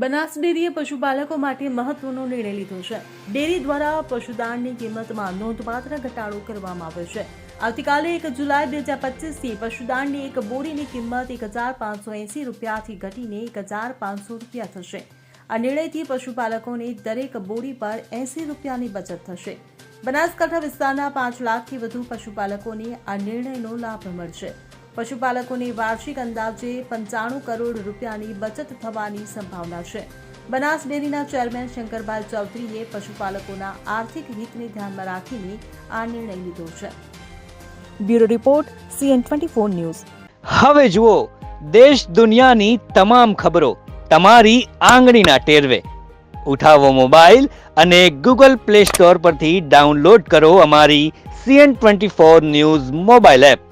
બનાસ ડેરીએ પશુપાલકો માટે મહત્વનો નિર્ણય લીધો છે. ડેરી દ્વારા પશુદાણની કિંમતમાં નોંધપાત્ર ઘટાડો કરવામાં આવ્યો છે. આવતીકાલે એક જુલાઈ બે હજાર પચીસથી પશુદાણની એક બોરીની કિંમત એક હજાર પાંચસો એંસી રૂપિયાથી ઘટીને એક હજાર પાંચસો રૂપિયા થશે. આ નિર્ણયથી પશુપાલકોને દરેક બોરી પર એંસી રૂપિયાની બચત થશે. બનાસકાંઠા વિસ્તારના પાંચ લાખથી વધુ પશુપાલકોને આ નિર્ણયનો લાભ મળશે. પશુપાલકોને વાર્ષિક અંદાજે પંચાણું કરોડ રૂપિયાની બચત થવાની સંભાવના છે. બનાસ ડેરીના ચેરમેન શંકરભાઈ ચૌધરીએ પશુપાલકોના આર્થિક હિતને ધ્યાનમાં રાખીને આ નિર્ણય લીધો છે. Bureau report, CN twenty four news. હવે જુઓ, દેશ દુનિયાની તમામ ખબરો તમારી આંગળીના ટેરવે. ઉઠાવો મોબાઈલ અને ગૂગલ પ્લે સ્ટોર પરથી ડાઉનલોડ કરો અમારી CN twenty four news mobile app.